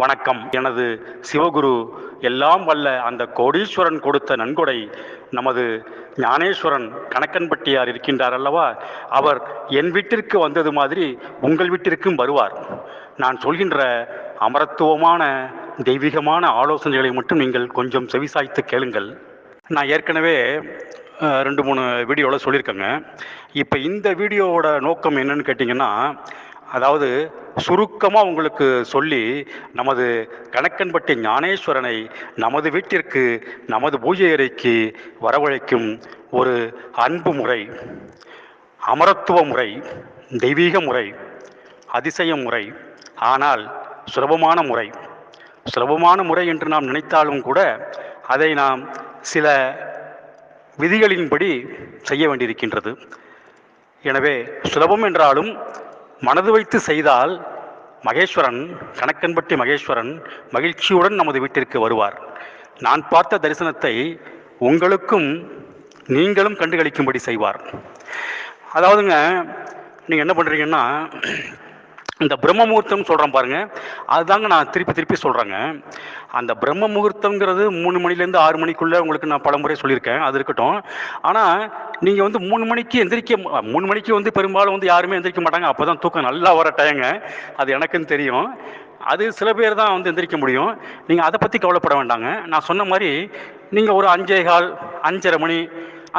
வணக்கம். எனது சிவகுரு எல்லாம் வல்ல அந்த கோடீஸ்வரன் கொடுத்த நன்கொடை நமது ஞானேஸ்வரன் கணக்கன்பட்டியார் இருக்கின்றார் அல்லவா? அவர் என் வீட்டிற்கு வந்தது மாதிரி உங்கள் வீட்டிற்கும் வருவார். நான் சொல்கின்ற அமரத்துவமான தெய்வீகமான ஆலோசனைகளை மட்டும் நீங்கள் கொஞ்சம் செவிசாய்த்து கேளுங்கள். நான் ஏற்கனவே ரெண்டு மூணு வீடியோவில் சொல்லியிருக்கேங்க. இப்போ இந்த வீடியோவோட நோக்கம் என்னன்னு கேட்டிங்கன்னா அதாவது சுருக்கமாக உங்களுக்கு சொல்லி நமது கணக்கன்பட்டி ஞானேஸ்வரனை நமது வீட்டிற்கு நமது பூஜை அறைக்கு வரவழைக்கும் ஒரு அன்பு முறை அமரத்துவ முறை தெய்வீக முறை அதிசய முறை ஆனால் சுலபமான முறை. சுலபமான முறை என்று நாம் நினைத்தாலும் கூட அதை நாம் சில விதிகளின்படி செய்ய வேண்டியிருக்கின்றது. எனவே சுலபம் என்றாலும் மனது வைத்து செய்தால் மகேஸ்வரன் கணக்கன்பட்டி மகேஸ்வரன் மகிழ்ச்சியுடன் நமது வீட்டிற்கு வருவார். நான் பார்த்த தரிசனத்தை உங்களுக்கும் நீங்களும் கண்டுகளிக்கும்படி செய்வார். அதாவதுங்க நீங்கள் என்ன பண்ணுறீங்கன்னா இந்த பிரம்ம முகூர்த்தம்னு சொல்கிறேன் பாருங்க. அதுதாங்க நான் திருப்பி திருப்பி சொல்கிறேங்க அந்த பிரம்ம முகூர்த்தங்கிறது மூணு மணிலேருந்து ஆறு மணிக்குள்ளே உங்களுக்கு நான் பலமுறை சொல்லியிருக்கேன். அது இருக்கட்டும். ஆனால் நீங்கள் வந்து மூணு மணிக்கு எந்திரிக்க மூணு மணிக்கு வந்து பெரும்பாலும் வந்து யாருமே எந்திரிக்க மாட்டாங்க. அப்போ தான் தூக்கம் நல்லா வர டைங்க அது எனக்குன்னு தெரியும். அது சில பேர் தான் வந்து எந்திரிக்க முடியும். நீங்கள் அதை பற்றி கவலைப்பட வேண்டாங்க. நான் சொன்ன மாதிரி நீங்கள் ஒரு அஞ்சே கால் அஞ்சரை மணி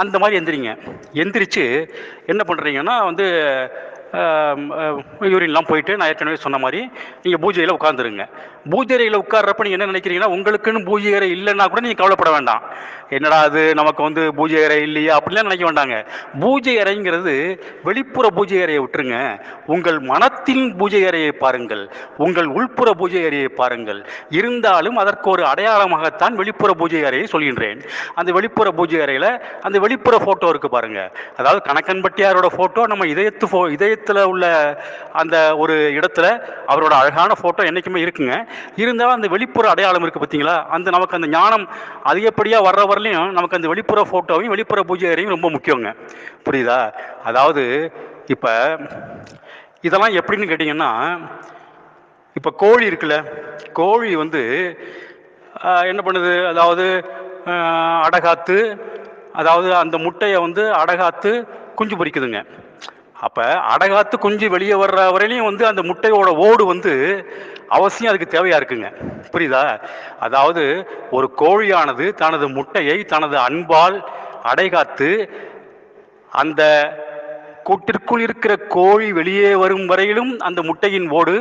அந்த மாதிரி எந்திரிங்க. எந்திரிச்சு என்ன பண்ணுறீங்கன்னா வந்து யூரின்லாம் போயிட்டு நான் ஏற்கனவே சொன்ன மாதிரி நீங்கள் பூஜையில் உட்காந்துருங்க பூஜை அறையில் உட்கார்றப்ப நீங்கள் என்ன நினைக்கிறீங்கன்னா உங்களுக்குன்னு பூஜை அறை இல்லைன்னா கூட நீங்கள் கவலைப்பட வேண்டாம். என்னடா அது நமக்கு வந்து பூஜை அறை இல்லையா? அப்படிலாம் நினைக்க வேண்டாங்க. பூஜை அறைங்கிறது வெளிப்புற பூஜை அறையை விட்டுருங்க. உங்கள் மனத்தின் பூஜை அறையை பாருங்கள். உங்கள் உள்புற பூஜை அறையை பாருங்கள். இருந்தாலும் அதற்கு ஒரு அடையாளமாகத்தான் வெளிப்புற பூஜை அறையை சொல்கின்றேன். அந்த வெளிப்புற பூஜை அறையில் அந்த வெளிப்புற ஃபோட்டோ இருக்குது பாருங்கள் அதாவது கணக்கன்பட்டியாரோட ஃபோட்டோ நம்ம இதயத்து ஃபோ இதயத்தில் உள்ள அந்த ஒரு இடத்துல அவரோட அழகான ஃபோட்டோ என்றைக்குமே இருக்குங்க. இருந்தாலும் அந்த வெளிப்புற அடையாளம் இருக்குது பார்த்தீங்களா அந்த நமக்கு அந்த ஞானம் அதிகப்படியாக வர்ற வரலையும் நமக்கு அந்த வெளிப்புற ஃபோட்டோவையும் வெளிப்புற பூஜை அறையும் ரொம்ப முக்கியங்க. புரியுதா? அதாவது இப்போ இதெல்லாம் எப்படின்னு கேட்டிங்கன்னா இப்போ கோழி இருக்குல்ல கோழி வந்து என்ன பண்ணுது? அதாவது அடகாத்து அதாவது அந்த முட்டையை வந்து அடகாத்து குஞ்சு பொரிக்குதுங்க. அப்போ அடகாத்து குஞ்சு வெளியே வர்ற வரையிலையும் வந்து அந்த முட்டையோட ஓடு வந்து அவசியம் அதுக்கு தேவையாக இருக்குங்க. புரியுதா? அதாவது ஒரு கோழியானது தனது முட்டையை தனது அன்பால் அடைகாத்து அந்த கூட்டிற்குள் இருக்கிற கோழி வெளியே வரும் வரையிலும் அந்த முட்டையின் ஓடு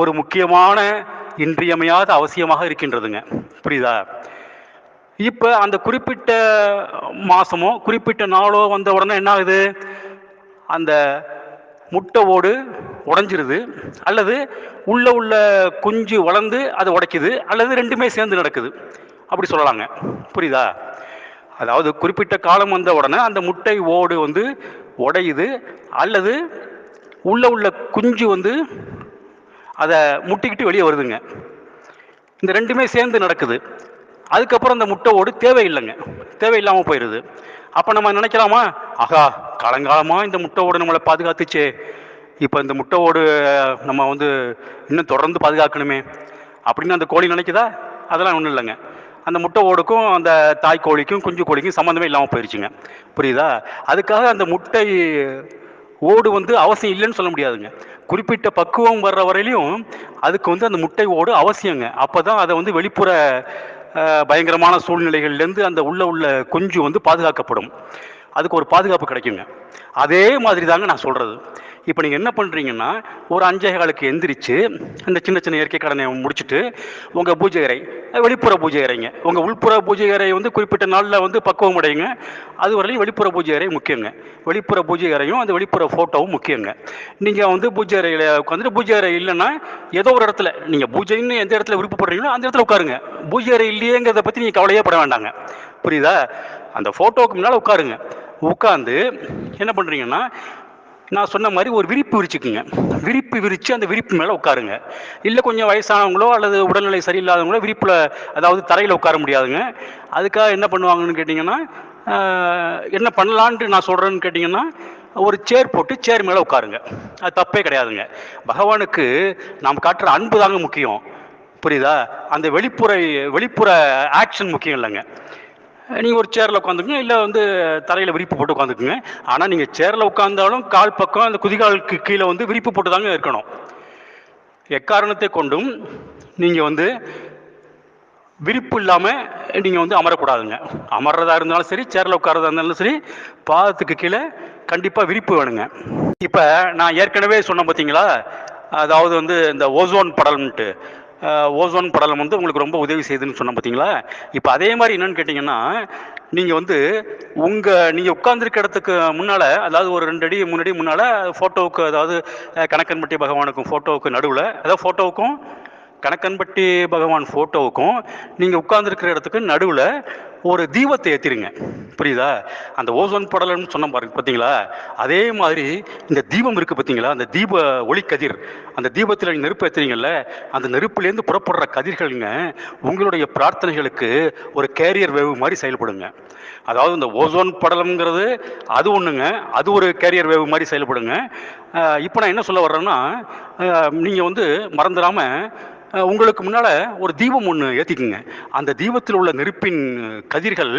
ஒரு முக்கியமான இன்றியமையாத அவசியமாக இருக்கின்றதுங்க. புரியுதா? இப்போ அந்த குறிப்பிட்ட மாதமோ குறிப்பிட்ட நாளோ வந்த உடனே என்ன ஆகுது அந்த முட்டை ஓடு உடைஞ்சிருது. அல்லது உள்ள உள்ள குஞ்சு வளர்ந்து அதை உடைக்குது. அல்லது ரெண்டுமே சேர்ந்து நடக்குது. அப்படி சொல்லலாங்க. புரியுதா? அதாவது குறிப்பிட்ட காலம் வந்த உடனே அந்த முட்டை ஓடு வந்து உடையுது. அல்லது உள்ள உள்ள குஞ்சு வந்து அதை முட்டிக்கிட்டு வெளியே வருதுங்க. இந்த ரெண்டுமே சேர்ந்து நடக்குது. அதுக்கப்புறம் அந்த முட்டை ஓடு தேவையில்லைங்க. தேவையில்லாமல் போயிடுது அப்போ நம்ம நினைக்கலாமா? ஆகா காலங்காலமாக இந்த முட்டை ஓடு நம்மளை பாதுகாத்துச்சே. இப்போ இந்த முட்டை ஓடு நம்ம வந்து இன்னும் தொடர்ந்து பாதுகாக்கணுமே. அப்படின்னு அந்த கோழி நினைக்குதா? அதெல்லாம் ஒன்றும் இல்லைங்க. அந்த முட்டை ஓடுக்கும் அந்த தாய் கோழிக்கும் குஞ்சு கோழிக்கும் சம்மந்தமே இல்லாமல் போயிடுச்சுங்க புரியுதா? அதுக்காக அந்த முட்டை ஓடு வந்து அவசியம் இல்லைன்னு சொல்ல முடியாதுங்க. குறிப்பிட்ட பக்குவம் வர்ற வரையிலையும் அதுக்கு வந்து அந்த முட்டை ஓடு அவசியங்க. அப்போ தான் அதை வந்து வெளிப்புற பயங்கரமான சூழ்நிலைகள்லேருந்து அந்த உள்ள உள்ள குஞ்சு வந்து பாதுகாக்கப்படும். அதுக்கு ஒரு பாதுகாப்பு கிடைக்குங்க. அதே மாதிரி தாங்க நான் சொல்கிறது இப்போ நீங்கள் என்ன பண்ணுறீங்கன்னா ஒரு அஞ்சே காலுக்கு எந்திரிச்சு இந்த சின்ன சின்ன இயற்கை கடனை முடிச்சுட்டு உங்கள் பூஜை அறை வெளிப்புற பூஜை அறைங்க உங்கள் உள்புற பூஜை அறை வந்து குறிப்பிட்ட நாளில் வந்து பக்குவம் அடையுங்க. அது வரையிலும் வெளிப்புற பூஜை அறை முக்கியங்க. வெளிப்புற பூஜை அறையும் அந்த வெளிப்புற ஃபோட்டோவும் முக்கியங்க. நீங்கள் வந்து பூஜை அறையில் உட்காந்துட்டு பூஜை அறை இல்லைன்னா ஏதோ ஒரு இடத்துல நீங்கள் பூஜைன்னு எந்த இடத்துல விருப்பப்படுறீங்களோ அந்த இடத்துல உட்காருங்க. பூஜை அறை இல்லையேங்கிறத பற்றி நீங்கள் கவலையே பட வேண்டாங்க. புரியுதா? அந்த ஃபோட்டோவுக்கு முன்னால் உட்காருங்க. உட்காந்து என்ன பண்ணுறீங்கன்னா நான் சொன்ன மாதிரி ஒரு விரிப்பு விரிச்சுக்குங்க. விரிப்பு விரித்து அந்த விரிப்பு மேலே உட்காருங்க. இல்லை கொஞ்சம் வயசானவங்களோ அல்லது உடல்நிலை சரியில்லாதவங்களோ விரிப்பில் அதாவது தரையில் உட்கார முடியாதுங்க. அதுக்காக என்ன பண்ணுவாங்கன்னு கேட்டிங்கன்னா என்ன பண்ணலான்ட்டு நான் சொல்கிறேன்னு கேட்டிங்கன்னா ஒரு சேர் போட்டு சேர் மேலே உட்காருங்க. அது தப்பே கிடையாதுங்க. பகவானுக்கு நாம் காட்டுற அன்பு தாங்க முக்கியம். புரியுதா? அந்த வெளிப்புற வெளிப்புற ஆக்ஷன் முக்கியம் இல்லைங்க. நீங்கள் ஒரு சேரில் உட்காந்துக்குங்க இல்லை வந்து தரையில் விரிப்பு போட்டு உட்காந்துக்குங்க. ஆனால் நீங்கள் சேரில் உட்காந்தாலும் கால் பக்கம் அந்த குதிகாலுக்கு கீழே வந்து விரிப்பு போட்டு தாங்க இருக்கணும். எக்காரணத்தை கொண்டும் நீங்கள் வந்து விரிப்பு இல்லாமல் நீங்கள் வந்து அமரக்கூடாதுங்க. அமர்றதா இருந்தாலும் சரி சேரில் உட்காரதா இருந்தாலும் சரி பாதத்துக்கு கீழே கண்டிப்பாக விரிப்பு வேணுங்க. இப்போ நான் ஏற்கனவே சொன்னேன் பார்த்தீங்களா அதாவது வந்து இந்த ஓசோன் படலம்ன்ட்டு ஓசோன் படலம் வந்து உங்களுக்கு ரொம்ப உதவி செய்யுதுன்னு சொன்னோம் பார்த்தீங்களா இப்போ அதே மாதிரி என்னன்னு கேட்டிங்கன்னா நீங்கள் வந்து உங்கள் நீங்கள் உட்கார்ந்துருக்க இடத்துக்கு முன்னால் அதாவது ஒரு ரெண்டு அடி முன்னாடி முன்னால் ஃபோட்டோவுக்கு அதாவது கணக்கன்பட்டி பகவானுக்கும் ஃபோட்டோவுக்கு நடுவில் அதாவது ஃபோட்டோவுக்கும் கணக்கன்பட்டி பகவான் ஃபோட்டோவுக்கும் நீங்கள் உட்கார்ந்துருக்கிற இடத்துக்கு நடுவில் ஒரு தீபத்தை ஏற்றிருங்க புரியுதா? அந்த ஓசோன் படலம்னு சொன்ன பாருங்க பார்த்தீங்களா அதே மாதிரி இந்த தீபம் இருக்குது பார்த்தீங்களா அந்த தீப ஒளி கதிர். அந்த தீபத்தில் நீங்கள் நெருப்பு ஏற்றுறீங்கல்ல அந்த நெருப்புலேருந்து புறப்படுற கதிர்களுங்க உங்களுடைய பிரார்த்தனைகளுக்கு ஒரு கேரியர் வேவ் மாதிரி செயல்படுங்க. அதாவது இந்த ஓசோன் படலம்ங்கிறது அது ஒன்றுங்க அது ஒரு கேரியர் வேவ் மாதிரி செயல்படுங்க. இப்போ நான் என்ன சொல்ல வர்றேன்னா நீங்கள் வந்து மறந்துடாமல் உங்களுக்கு முன்னால் ஒரு தீபம் ஒன்று ஏற்றிக்குங்க அந்த தீபத்தில் உள்ள நெருப்பின் கதிர்கள்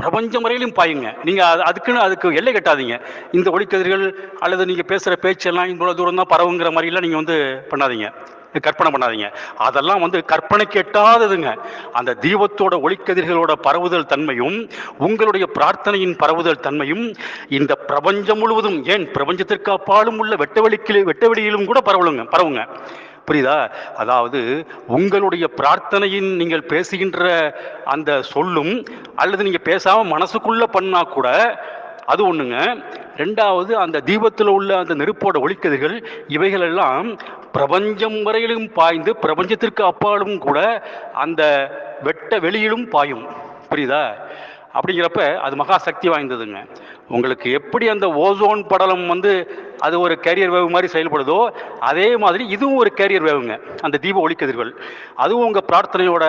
பிரபஞ்சம் வரையிலும் பாயுங்க. நீங்கள் அது அதுக்குன்னு அதுக்கு எல்லை கட்டாதீங்க. இந்த ஒளிக்கதிர்கள் அல்லது நீங்கள் பேசுகிற பேச்செல்லாம் இவ்வளோ தூரம் தான் பரவுங்கிற மாதிரிலாம் நீங்கள் வந்து பண்ணாதீங்க. கற்பனை பண்ணாதீங்க. அதெல்லாம் வந்து கற்பனை கெட்டாததுங்க. அந்த தீபத்தோட ஒளிக்கதிர்களோட பரவுதல் தன்மையும் உங்களுடைய பிரார்த்தனையின் பரவுதல் தன்மையும் இந்த பிரபஞ்சம் முழுவதும் ஏன் பிரபஞ்சத்திற்கு அப்பாலும் உள்ள வெட்டவெளிக்கிலே வெட்டவெளியிலும் கூட பரவலுங்க பரவுங்க. புரியுதா? அதாவது உங்களுடைய பிரார்த்தனையின் நீங்கள் பேசுகின்ற அந்த சொல்லும் அல்லது நீங்கள் பேசாமல் மனசுக்குள்ளே பண்ணால் கூட அது ஒன்றுங்க ரெண்டாவது அந்த தீபத்தில் உள்ள அந்த நெருப்போட ஒளிக்கதிர்கள் இவைகளெல்லாம் பிரபஞ்சம் வரையிலும் பாய்ந்து பிரபஞ்சத்திற்கு அப்பாலும் கூட அந்த வெட்ட வெளியிலும் பாயும். புரியுதா? அப்படிங்கிறப்ப அது மகா சக்தி வாய்ந்ததுங்க. உங்களுக்கு எப்படி அந்த ஓசோன் படலம் வந்து அது ஒரு கேரியர் வேவ் மாதிரி செயல்படுதோ அதே மாதிரி இதுவும் ஒரு கேரியர் வேவுங்க அந்த தீப ஒளிக்கதிர்கள். அதுவும் உங்கள் பிரார்த்தனையோட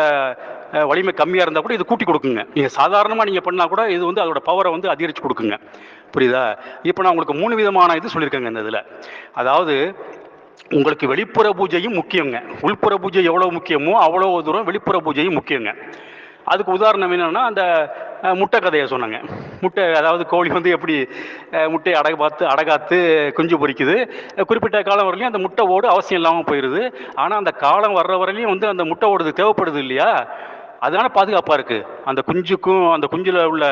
வலிமை கம்மியாக இருந்தால் கூட இது கூட்டி கொடுக்குங்க. நீங்கள் சாதாரணமாக நீங்கள் பண்ணால் கூட இது வந்து அதோட பவரை வந்து அதிகரித்து கொடுக்குங்க. புரியுதா? இப்போ நான் உங்களுக்கு மூணு விதமான இது சொல்லியிருக்கேங்க இந்த இதில். அதாவது உங்களுக்கு வெளிப்புற பூஜையும் முக்கியங்க. உள்புற பூஜை எவ்வளோ முக்கியமோ அவ்வளோ தூரம் வெளிப்புற பூஜையும் முக்கியங்க. அதுக்கு உதாரணம் என்னென்னா அந்த முட்டை கதையை சொன்னாங்க. முட்டை அதாவது கோழி வந்து எப்படி முட்டையை அடகு பார்த்து அடகாத்து குஞ்சு பொரிக்குது குறிப்பிட்ட காலம் வரலையும் அந்த முட்டை ஓடு அவசியம் இல்லாமல் போயிடுது ஆனால் அந்த காலம் வர்ற வரையிலையும் வந்து அந்த முட்டை ஓடுது தேவைப்படுது இல்லையா? அதனால பாதுகாப்பாக இருக்குது அந்த குஞ்சுக்கும் அந்த குஞ்சில் உள்ள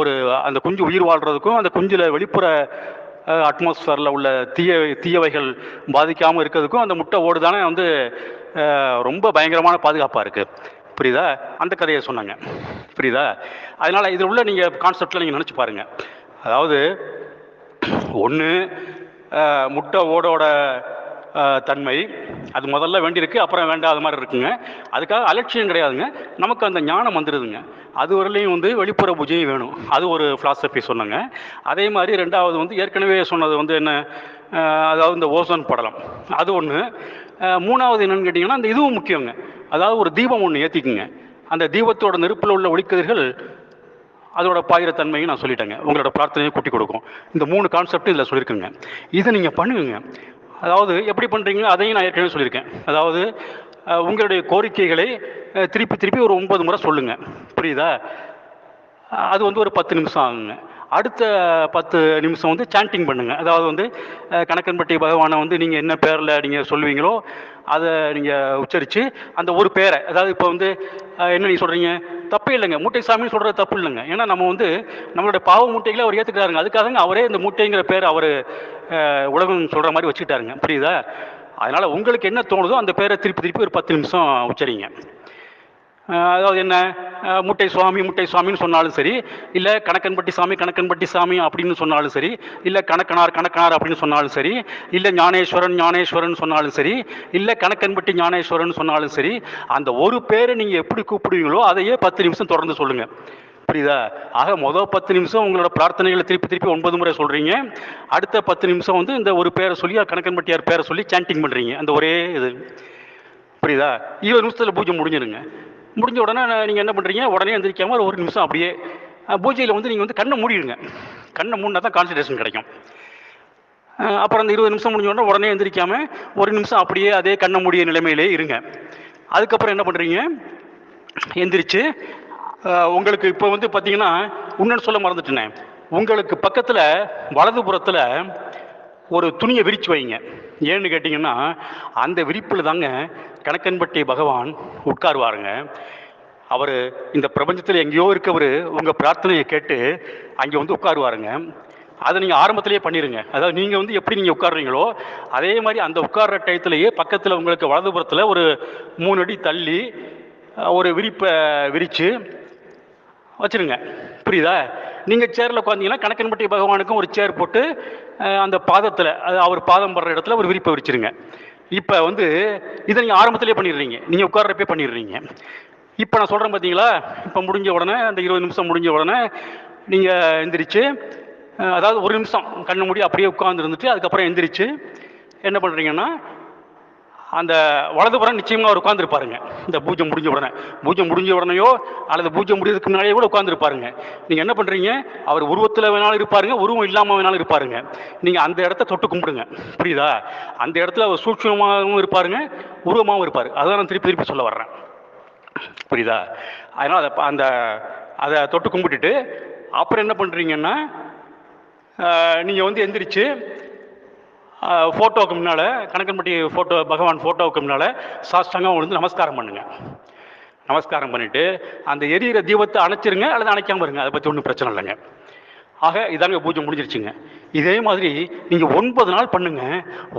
ஒரு அந்த குஞ்சு உயிர் வாழ்கிறதுக்கும் அந்த குஞ்சில் வெளிப்புற அட்மாஸ்ஃபியரில் உள்ள தீய தீயவைகள் பாதிக்காமல் இருக்கிறதுக்கும் அந்த முட்டை ஓடு தானே வந்து ரொம்ப பயங்கரமான பாதுகாப்பாக இருக்குது புரியுதா? அந்த கதையை சொன்னாங்க. புரியுதா? அதனால் இதில் உள்ள நீங்கள் கான்செப்டில் நீங்கள் நினச்சி பாருங்கள் அதாவது ஒன்று முட்டை ஓடோட தன்மை. அது முதல்ல வேண்டியிருக்கு அப்புறம் வேண்டாத மாதிரி இருக்குங்க. அதுக்காக அலட்சியம் கிடையாதுங்க. நமக்கு அந்த ஞானம் வந்துடுதுங்க அது வரலையும் வந்து வெளிப்புற பூஜையும் வேணும். அது ஒரு ஃபிலாசபி சொன்னங்க அதே மாதிரி ரெண்டாவது வந்து ஏற்கனவே சொன்னது வந்து என்ன? அதாவது இந்த ஓசோன் படலம். அது ஒன்று மூணாவது என்னன்னு கேட்டிங்கன்னா அந்த இதுவும் முக்கியங்க. அதாவது ஒரு தீபம் ஒன்று ஏற்றிக்குங்க அந்த தீபத்தோட நெருப்பில் உள்ள ஒளிக்கதிர்கள் அதோட பாயிர தன்மையும் நான் சொல்லிட்டேங்க. உங்களோட பிரார்த்தனையும் கூட்டி கொடுக்கும். இந்த மூணு கான்செப்ட் இதில் சொல்லியிருக்கேங்க. இதை நீங்கள் பண்ணுங்க. அதாவது எப்படி பண்ணுறீங்களோ அதையும் நான் ஏற்கனவே சொல்லியிருக்கேன். அதாவது உங்களுடைய கோரிக்கைகளை திருப்பி திருப்பி ஒரு ஒன்பது முறை சொல்லுங்கள் புரியுதா? அது வந்து ஒரு பத்து நிமிஷம் ஆகுங்க. அடுத்த பத்து நிமிஷம் வந்து சாண்டிங் பண்ணுங்க. அதாவது வந்து கணக்கன்பட்டி பகவானை வந்து நீங்கள் என்ன பேரில் நீங்கள் சொல்லுவீங்களோ அதை நீங்கள் உச்சரித்து அந்த ஒரு பேரை அதாவது இப்போ வந்து என்ன நீங்கள் சொல்கிறீங்க தப்பே இல்லைங்க. மூட்டை சாமின்னு சொல்கிறது தப்பு இல்லைங்க. ஏன்னா நம்ம வந்து நம்மளுடைய பாவ மூட்டைகளை அவர் ஏற்றுக்கிறாருங்க அதுக்காகங்க அவரே இந்த மூட்டைங்கிற பேர் அவர் உலகம் சொல்கிற மாதிரி வச்சுக்கிட்டாருங்க. புரியுதா? அதனால் உங்களுக்கு என்ன தோணுதோ அந்த பேரை திருப்பி திருப்பி ஒரு பத்து நிமிஷம் உச்சரிங்க. அதாவது என்ன? முட்டை சுவாமி முட்டை சுவாமின்னு சொன்னாலும் சரி இல்லை கணக்கன்பட்டி சாமி கணக்கன்பட்டி சாமி அப்படின்னு சொன்னாலும் சரி இல்லை கணக்கனார் கணக்கனார் அப்படின்னு சொன்னாலும் சரி இல்லை ஞானேஸ்வரன் ஞானேஸ்வரன் சொன்னாலும் சரி இல்லை கணக்கன்பட்டி ஞானேஸ்வரன் சொன்னாலும் சரி அந்த ஒரு பேரை நீங்கள் எப்படி கூப்பிடுவீங்களோ அதையே பத்து நிமிஷம் தொடர்ந்து சொல்லுங்கள் புரியுதா? ஆக மொதல் பத்து நிமிஷம் உங்களோட பிரார்த்தனைகளை திருப்பி திருப்பி ஒன்பது முறை சொல்கிறீங்க அடுத்த பத்து நிமிஷம் வந்து இந்த ஒரு பேரை சொல்லி கணக்கன்பட்டியார் பேரை சொல்லி சாண்டிங் பண்ணுறீங்க அந்த ஒரே இது. புரியுதா? இருபது நிமிஷத்தில் பூஜை முடிஞ்சிருங்க. முடிஞ்ச உடனே நீங்கள் என்ன பண்ணுறீங்க உடனே எந்திரிக்காம ஒரு ஒரு நிமிஷம் அப்படியே பூஜையில் வந்து நீங்கள் வந்து கண்ணை மூடிடுங்க. கண்ணை மூடினா தான் கான்சன்ட்ரேஷன் கிடைக்கும். அப்புறம் அந்த இருபது நிமிஷம் முடிஞ்ச உடனே உடனே எந்திரிக்காமல் ஒரு நிமிஷம் அப்படியே அதே கண்ணை மூடிய நிலைமையிலே இருங்க. அதுக்கப்புறம் என்ன பண்ணுறீங்க எந்திரிச்சு உங்களுக்கு இப்போ வந்து பார்த்தீங்கன்னா இன்னொன்று சொல்ல மறந்துட்டேனே. உங்களுக்கு பக்கத்தில் வலதுபுறத்தில் ஒரு துணியை விரிச்சு வைங்க. ஏன்னு கேட்டிங்கன்னா அந்த விரிப்பில் தாங்க கணக்கன்பட்டி பகவான் உட்காருவாருங்க. அவர் இந்த பிரபஞ்சத்தில் எங்கேயோ இருக்கவர் உங்கள் பிரார்த்தனையை கேட்டு அங்கே வந்து உட்காருவாருங்க. அதை நீங்கள் ஆரம்பத்திலேயே பண்ணிடுங்க அதாவது நீங்கள் வந்து எப்படி நீங்கள் உட்காருறீங்களோ அதே மாதிரி அந்த உட்கார்ற டயத்துலேயே பக்கத்தில் உங்களுக்கு வலதுபுறத்தில் ஒரு மூணு அடி தள்ளி ஒரு விரிப்பை விரித்து வச்சிருங்க. புரியுதா? நீங்கள் சேரில் உட்காந்தீங்கன்னா கணக்கன்பட்டி பகவானுக்கும் ஒரு சேர் போட்டு அந்த பாதத்தில் அது அவர் பாதம் படுற இடத்துல ஒரு விரிப்பை விரிச்சிருங்க. இப்போ வந்து இதை நீங்கள் ஆரம்பத்திலே பண்ணிடுறீங்க. நீங்கள் உட்கார்றப்பே பண்ணிடுறீங்க. இப்போ நான் சொல்கிறேன் பார்த்தீங்களா இப்போ முடிஞ்ச உடனே அந்த இருபது நிமிஷம் முடிஞ்ச உடனே நீங்கள் எந்திரிச்சு அதாவது ஒரு நிமிஷம் கண்ணு மூடி அப்படியே உட்கார்ந்து இருந்துட்டு அதுக்கப்புறம் எந்திரிச்சு என்ன பண்ணுறீங்கன்னா அந்த வலதுபுறம் நிச்சயமாக அவர் உட்காந்துருப்பாருங்க இந்த பூஜை முடிஞ்ச உடனே. பூஜை முடிஞ்ச உடனேயோ அல்லது பூஜை முடியறதுக்கு முன்னாடியே கூட உட்காந்துருப்பாருங்க நீங்கள் என்ன பண்ணுறீங்க அவர் உருவத்தில் வேணாலும் இருப்பாருங்க உருவம் இல்லாமல் வேணாலும் இருப்பாருங்க. நீங்கள் அந்த இடத்த தொட்டு கும்பிடுங்க. புரியுதா? அந்த இடத்துல அவர் சூட்சமாகவும் இருப்பாருங்க உருவமாகவும் இருப்பார். அதான் நான் திருப்பி திருப்பி சொல்ல வர்றேன். புரியுதா? அதனால் அதை அந்த அதை தொட்டு கும்பிட்டுட்டு அப்புறம் என்ன பண்ணுறீங்கன்னா நீங்கள் வந்து எந்திரிச்சு ஃபோட்டோவுக்கு முன்னால் கணக்கன்பட்டி ஃபோட்டோ பகவான் ஃபோட்டோவுக்கு முன்னால் சாஷ்டாங்கம் விழுந்து நமஸ்காரம் பண்ணுங்கள் நமஸ்காரம் பண்ணிவிட்டு அந்த எரியிற தீபத்தை அணைச்சிருங்க அல்லது அணைக்காம இருங்க. அதை பற்றி ஒன்றும் பிரச்சனை இல்லைங்க. ஆக இதாங்க பூஜை முடிஞ்சிருச்சுங்க. இதே மாதிரி நீங்கள் ஒன்பது நாள் பண்ணுங்க.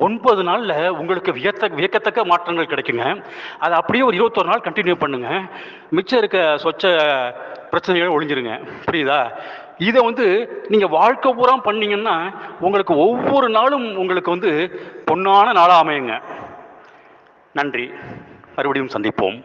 ஒன்பது நாளில் உங்களுக்கு வியத்த வியக்கத்தக்க மாற்றங்கள் கிடைக்குங்க. அதை அப்படியே ஒரு இருபத்தொரு நாள் கண்டினியூ பண்ணுங்க. மிச்சம் இருக்க சொச்ச பிரச்சனைகள் ஒழிஞ்சிருங்க. புரியுதா? இதை வந்து நீங்கள் வாழ்க்கை பூரா பண்ணீங்கன்னா உங்களுக்கு ஒவ்வொரு நாளும் உங்களுக்கு வந்து பொன்னான நாளாக அமையுங்க. நன்றி. மறுபடியும் சந்திப்போம்.